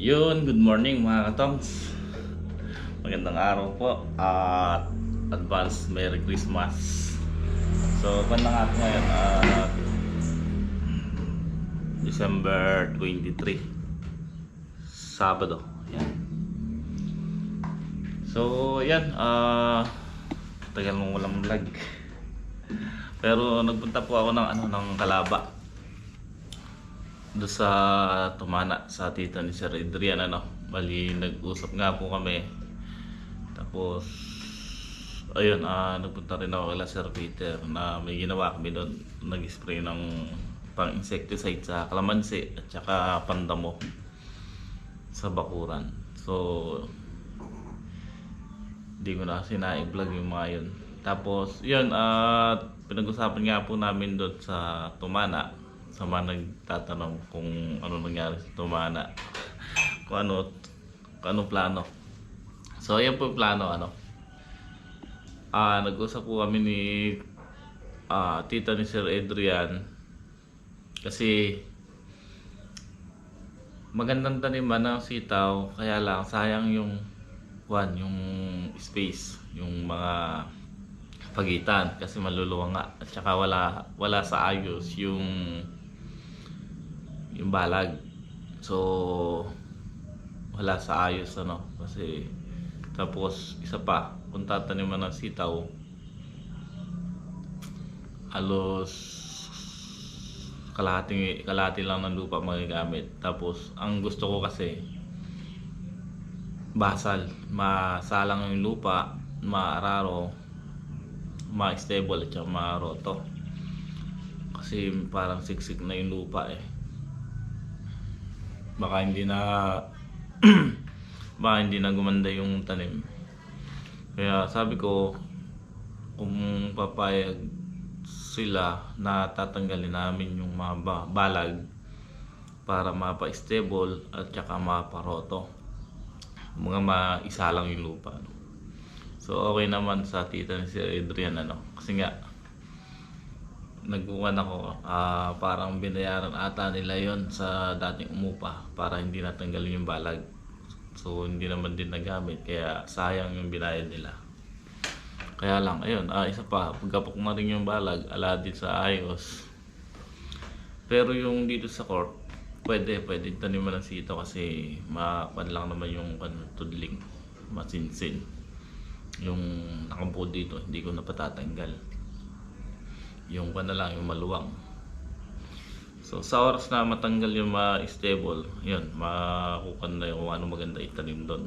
Yun, good morning mga katongs. Magandang araw po at advance Merry Christmas. So, kung na nga ngayon at December 23 Sabado. Yan. So, yan. ah tagal mong walang vlog. Pero nagpunta po ako ng ano ng Kalaba do sa Tumana sa tita ni Sir Adrian ano? Bali nag-usap nga po kami. Tapos ayun ah nagpunta rin ako kay Sir Peter na may ginawa kami doon. Nag-spray ng pang insecticide sa kalamansi at saka pandamo sa bakuran. So hindi ko na kasi na-vlog yung mga yun. Tapos yun at pinag-usapan nga po namin doon sa Tumana sa mga nagtatanong kung ano nangyari sa Tumana. Kung ano kung anong plano. So yan po yung plano ano. Ah nag-usap po kami ni ah tita ni Sir Adrian. Kasi magandang taniman ng sitaw kaya lang sayang yung one yung space yung mga pagitan kasi maluluwa nga at saka wala wala sa ayos yung yung balag. So wala sa ayos ano. Kasi tapos isa pa kung tataniman ng sitaw halos kalahati kalahati lang ng lupa magagamit. Tapos ang gusto ko kasi basal. Masalang yung lupa maararo ma-stable at saka ma-roto. Kasi parang siksik na yung lupa eh baka hindi na baka hindi na gumanda yung tanim. Kaya sabi ko kung papayag sila na tatanggalin namin yung mga ba- balag para mapa-stable at saka mapa-roto. Mga maisa lang yung lupa so okay naman sa tita ni si Adrian ano? Kasi nga nagkuhan ako. Ah, parang binayaran ata nila yon sa dating umupa para hindi natanggalin yung balag. So hindi naman din nagamit kaya sayang yung binayad nila. Kaya lang ayun ah, isa pa pagkapok na rin yung balag ala din sa ayos. Pero yung dito sa court pwede pwede taniman ng sito kasi makuan lang naman yung ano, tudling masinsin. Yung nakabuo dito hindi ko na patatanggal yung pa na lang yung maluwang. So sa oras na matanggal yung ma-stable yun makukan na yung kung ano maganda itanim doon.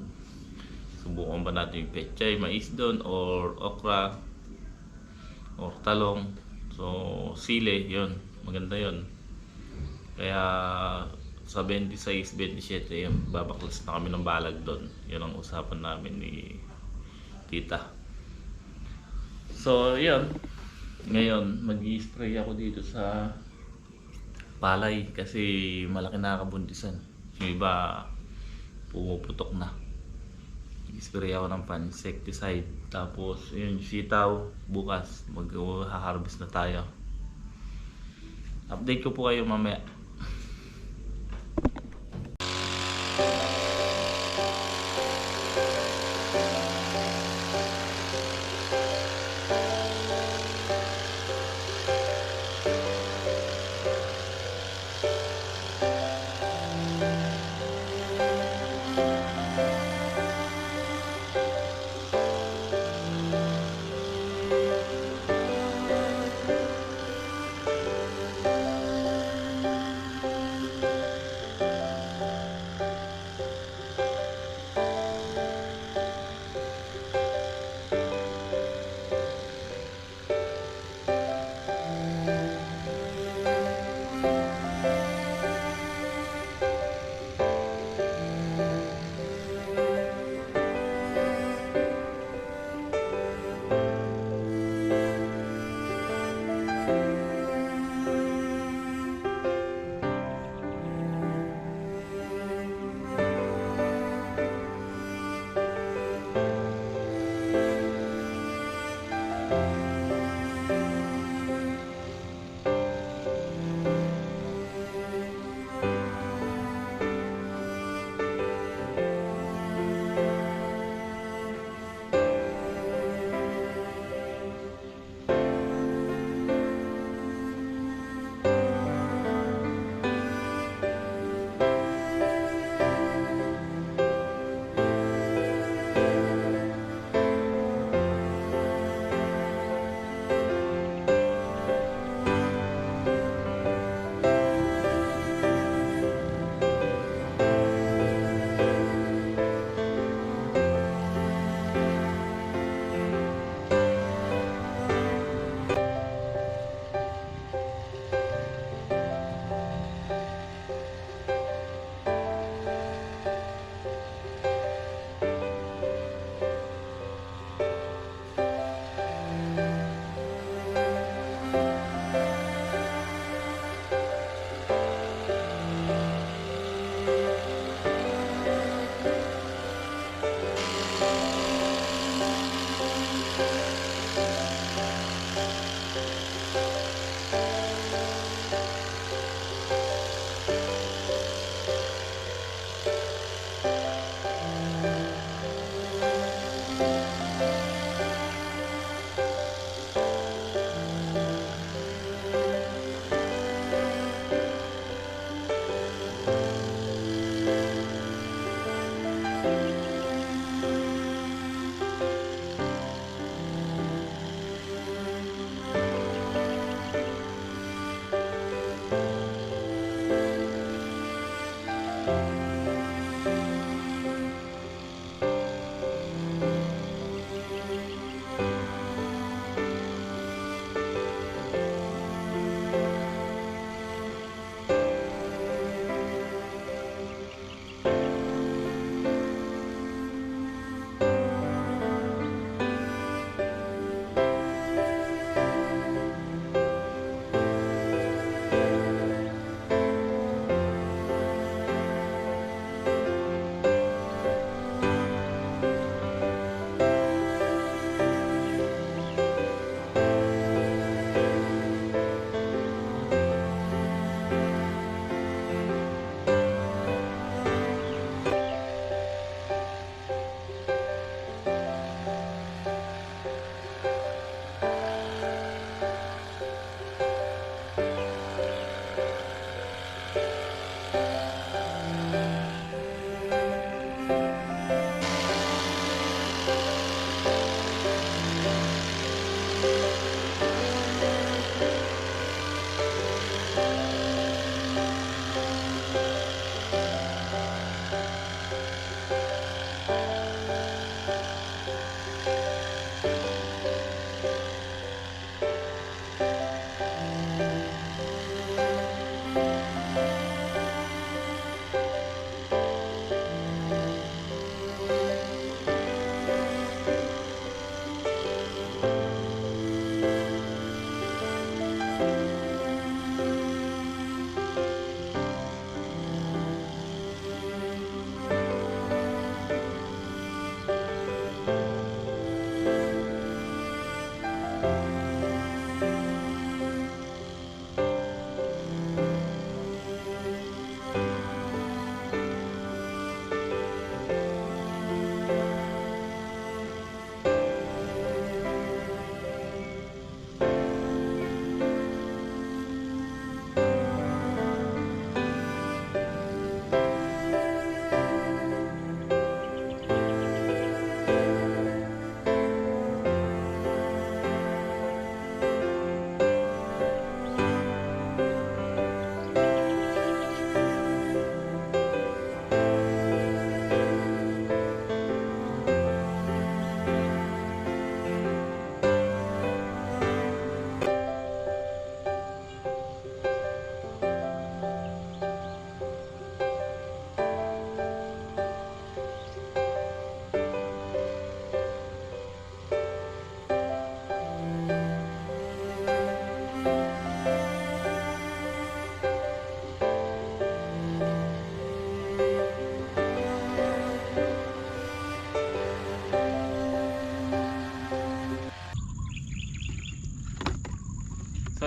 Subukan ba natin yung pechay mais doon or okra or talong. So sile yun maganda yun. Kaya sa 26, 27 yun babaklas na kami ng balag doon. Yun ang usapan namin ni tita. So yun ngayon mag spray ako dito sa palay kasi malaki na kabuntisan. Yung iba pumuputok na. Spray ako ng pansecticide tapos yun sitaw bukas mag-harvest na tayo. Update ko po kayo mamaya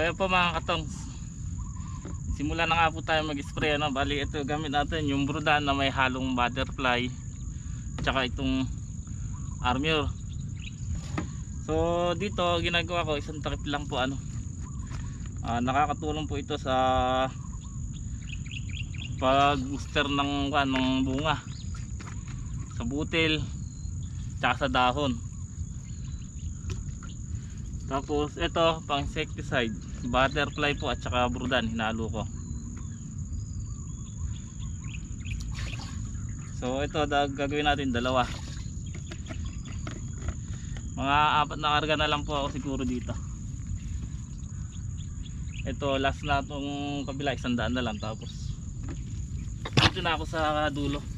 ayan po mga katong. Simula na nga po tayo mag-spray ano. Bali ito gamit natin yung brudan na may halong butterfly. Tsaka itong armor. So dito ginagawa ko isang takip lang po ano. Ah, nakakatulong po ito sa pag booster ng, kan, ng bunga sa butil tsaka sa dahon tapos ito pang insecticide. Butterfly po at saka brudan hinalo ko. So ito da- gagawin natin dalawa. Mga apat na karga na lang po ako siguro dito. Ito last na itong kabila isang daan na lang tapos. Dito na ako sa dulo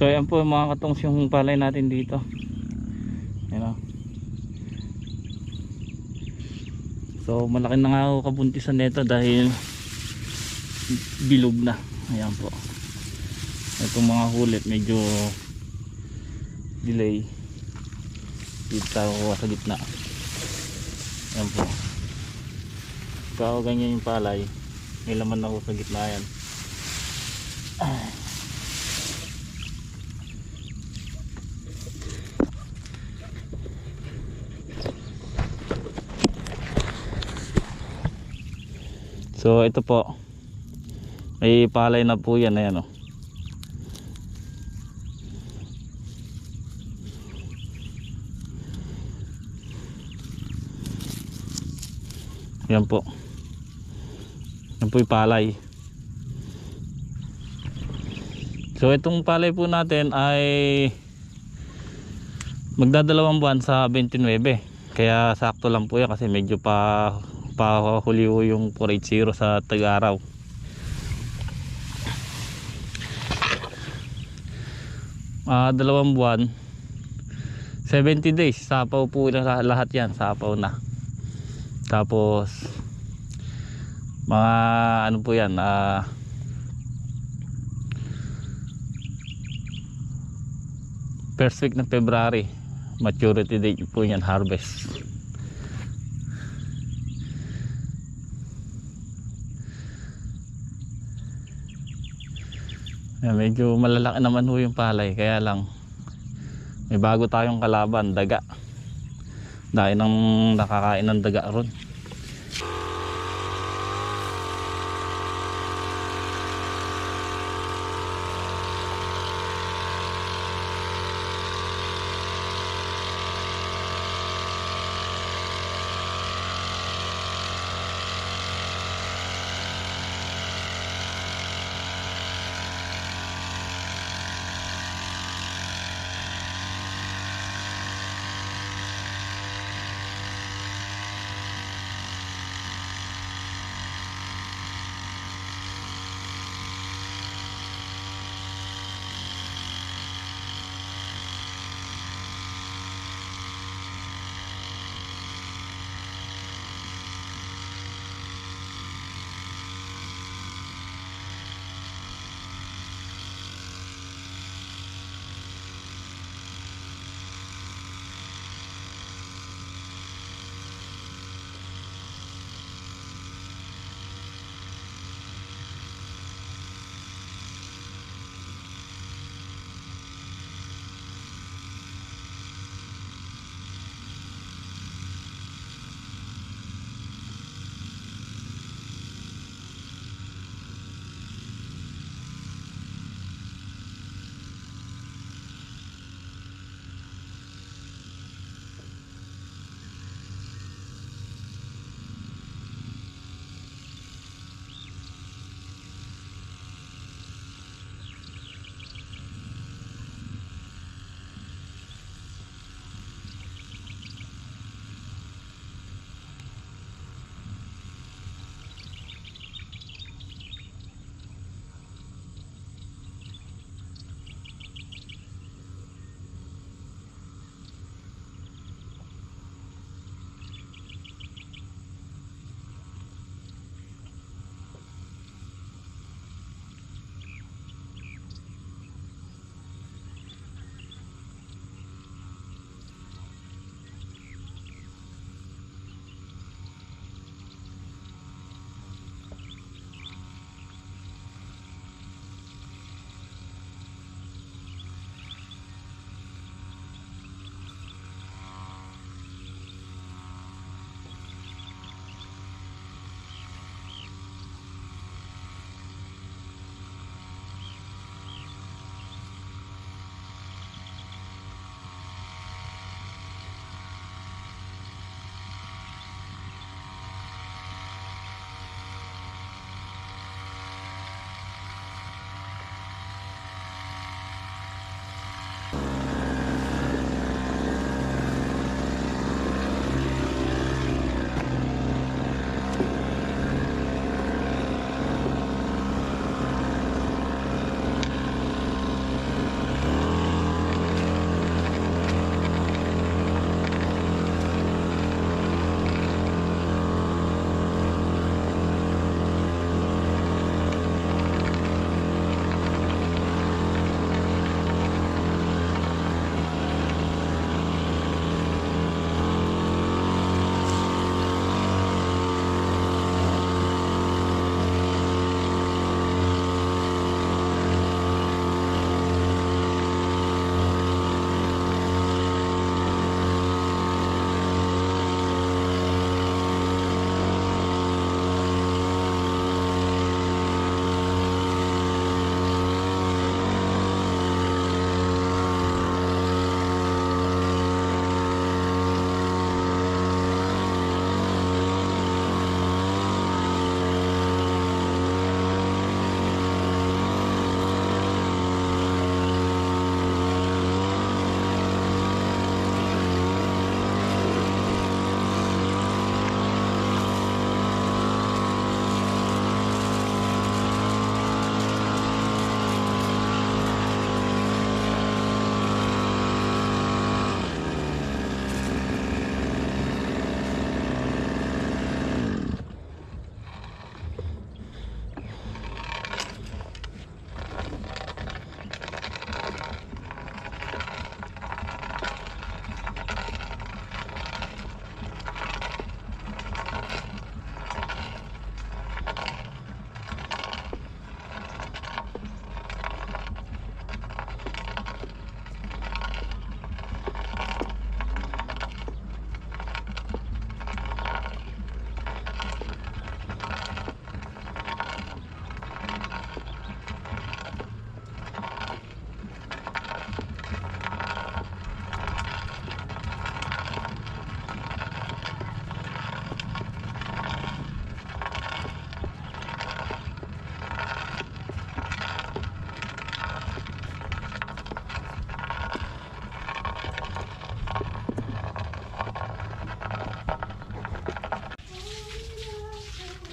So ayan po mga katongs yung palay natin dito. Ayan o. So malaki na nga ako kabuntisan nito dahil bilog na. Ayan po. Itong mga hulit medyo delay. Dito tayo sa gitna. Ayan po. Kaya ganyan yung palay. May laman ako sa gitna yan. So ito po. May palay na po yan ayan oh. Yan po. Yan po yung palay. So itong palay po natin ay magdadalawang buwan sa 29. Kaya sakto lang po yan kasi medyo pa pahuli ho yung 480 sa tag-araw. Ah dalawang buwan 70 days sapaw po na lahat yan sapaw na. Tapos mga ano po yan ah first week ng February maturity date po yan harvest Yan, medyo malalaki naman ho yung palay kaya lang may bago tayong kalaban daga. Dahil nang nakakain ng daga ron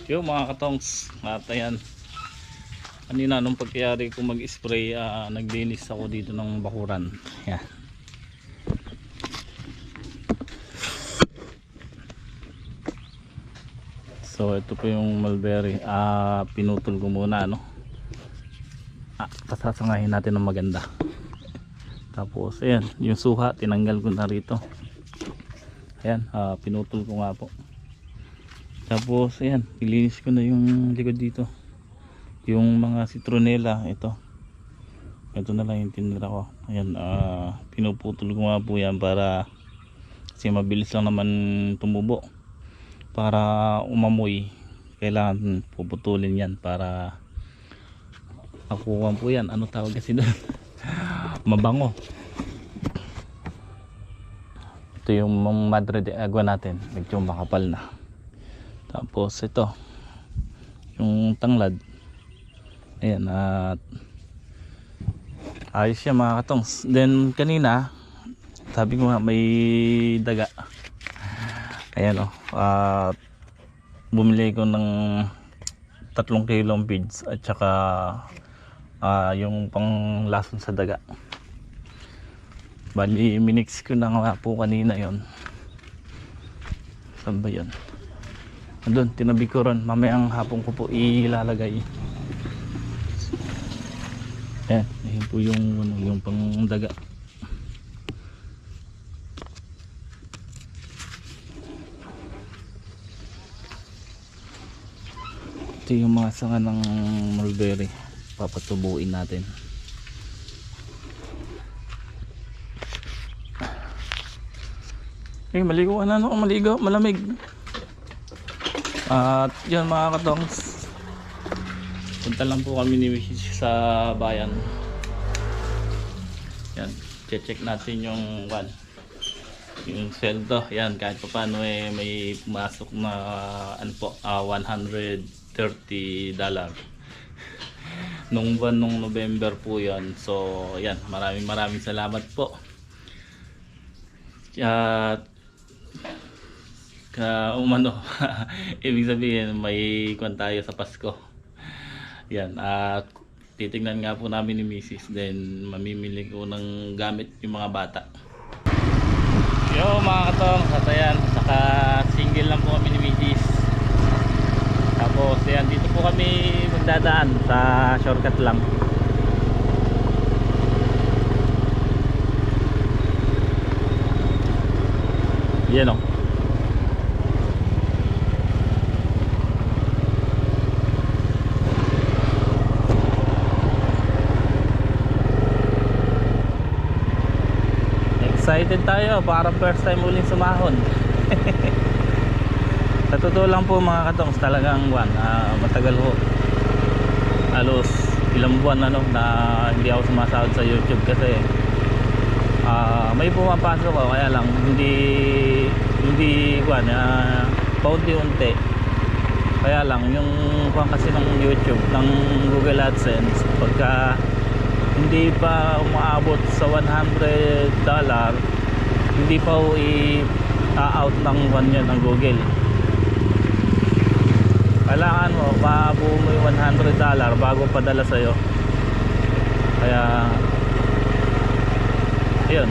Yo mga katongs, at ayan. Kanina nung pagkayari ko mag-spray, ah, naglinis ako dito ng bakuran. Yan. So ito po yung mulberry. Ah, pinutol ko muna no. Ah, pasasangahin natin ng maganda. Tapos ayan, yung suha tinanggal ko na rito. Ayan, ah, pinutol ko nga po. Tapos ayan, nilinis ko na yung likod dito. Yung mga citronella, ito. Ito na lang yung tinira ko. Ayan, ah, pinuputol ko nga po yan para kasi mabilis lang naman tumubo. Para umamoy, kailangan puputulin yan para makuha po yan. Ano tawag kasi doon? Mabango. Ito yung madre de agua natin. Medyo makapal na. Tapos ito. Yung tanglad. Ayan at ayos siya mga katongs. Then kanina sabi ko nga may daga. Ayan o. At bumili ko ng tatlong kilong beads at saka ah, yung pang lason sa daga. Bali, minix ko na nga po kanina yon. Saan ba yun? Andun, tinabi ko ron. Mamayang hapon ko po ilalagay. Ayan, ayan po yung, ano, yung pang daga. Ito yung mga sanga ng mulberry. Papatubuin natin. Eh, maligo na no? Maligo, malamig. At yun mga katongs. Punta lang po kami ni Mrs. sa bayan. Yan, check natin yung one. Yung sweldo, yan kahit pa paano eh may pumasok na ano po, ah, 130 dollar. Nung buwan nung November po yan. So, yan, maraming maraming salamat po. At ka umano ibig sabihin may kwan tayo sa Pasko yan at titingnan nga po namin ni Mrs. then mamimili ko ng gamit yung mga bata yo mga katong katayan saka single lang po kami ni Mrs. tapos yan dito po kami magdadaan sa shortcut lang yan o Excited tayo para first time uling sumahon. Sa totoo lang po mga katongs talagang buwan, ah, matagal ho. Halos ilang buwan ano na hindi ako sumasahod sa YouTube kasi ah, may pumapasok ko kaya lang hindi hindi kuan uh, paunti-unti. Kaya lang yung kuan kasi ng YouTube ng Google AdSense pagka hindi pa umaabot sa 100 dollar hindi pa i-out ng one yun ng Google. Kailangan mo mabuo mo yung 100 dollar bago padala sa'yo. Kaya yun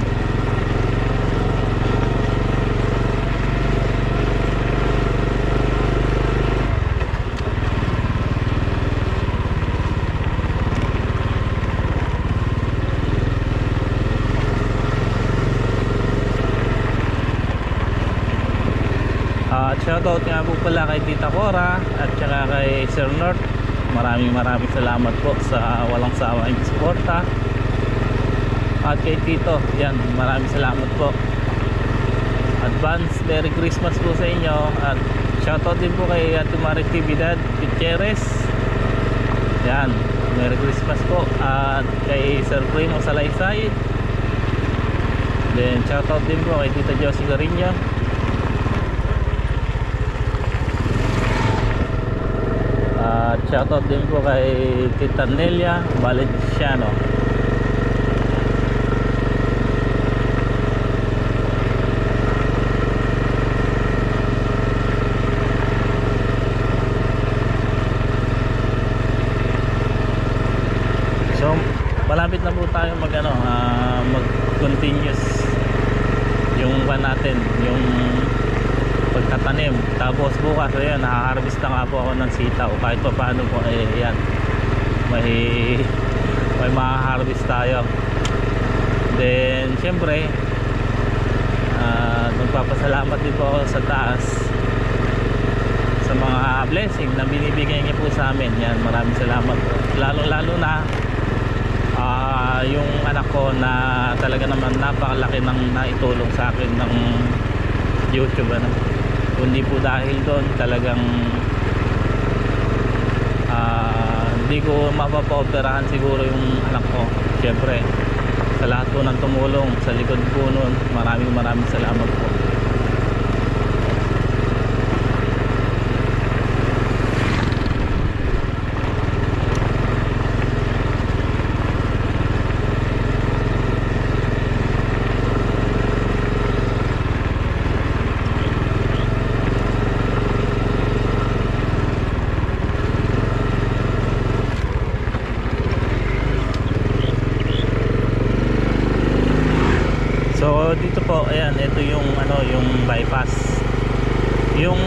At shoutout nga po pala kay Tita Cora at saka kay Sir North. Maraming maraming salamat po sa walang sawa yung suporta. At kay Tito, yan, maraming salamat po. Advance Merry Christmas po sa inyo at shoutout din po kay Ate Maritividad Gutierrez. Yan, Merry Christmas po. At kay Sir Primo Salaysay. Then shoutout din po kay Tita Josie Garinyo. At shoutout din po kay Tita Nelia Valenciano. yung van natin yung pagtatanim tapos bukas ayan nakaharvest na nga po ako ng sitaw. Kahit pa paano po eh yan may may makaharvest tayo. Then syempre ah magpapasalamat din po ako sa taas sa mga blessing na binibigay niya po sa amin. Yan maraming salamat po. Lalo lalo na ah yung anak ko na talaga naman napakalaki ng naitulong sa akin ng YouTube ano kundi po dahil doon talagang ah hindi ko mapapaoperahan siguro yung anak ko. Syempre sa lahat po ng tumulong sa likod po nun maraming maraming salamat po So dito po, ayan, ito yung ano, yung bypass. Yung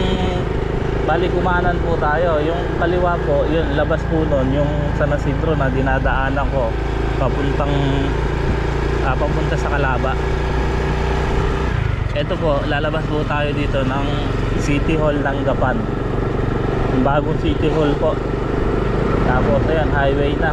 balikumanan po tayo, yung kaliwa po, yun labas po nun, yung San Isidro na dinadaanan ko papuntang ah, papunta sa Calaba. Ito po, lalabas po tayo dito ng City Hall ng Gapan. Yung bagong City Hall po. Tapos ayan, highway na.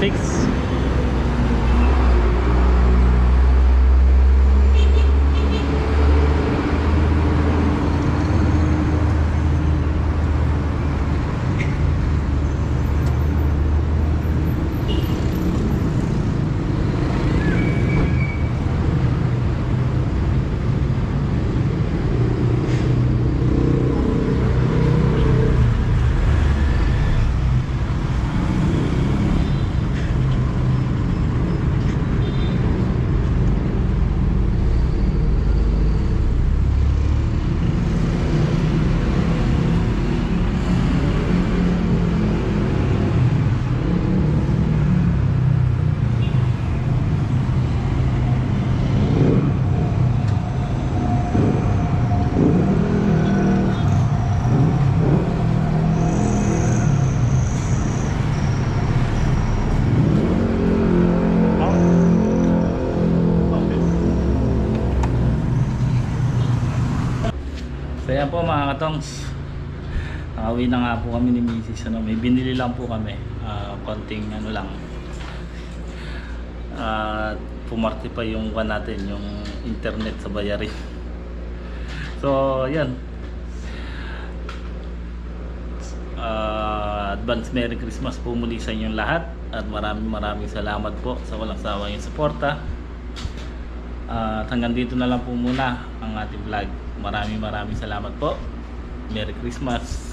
Six. So yan po mga katongs. Nakauwi na nga po kami ni Mrs. Ano, may binili lang po kami. Ah, konting ano lang. At pumarte pa yung kan natin yung internet sa bayarin so yan. Ah, advance Merry Christmas po muli sa inyong lahat. At maraming maraming salamat po sa walang sawa yung suporta. At hanggang dito na lang po muna ang ating vlog maraming maraming salamat po. Merry Christmas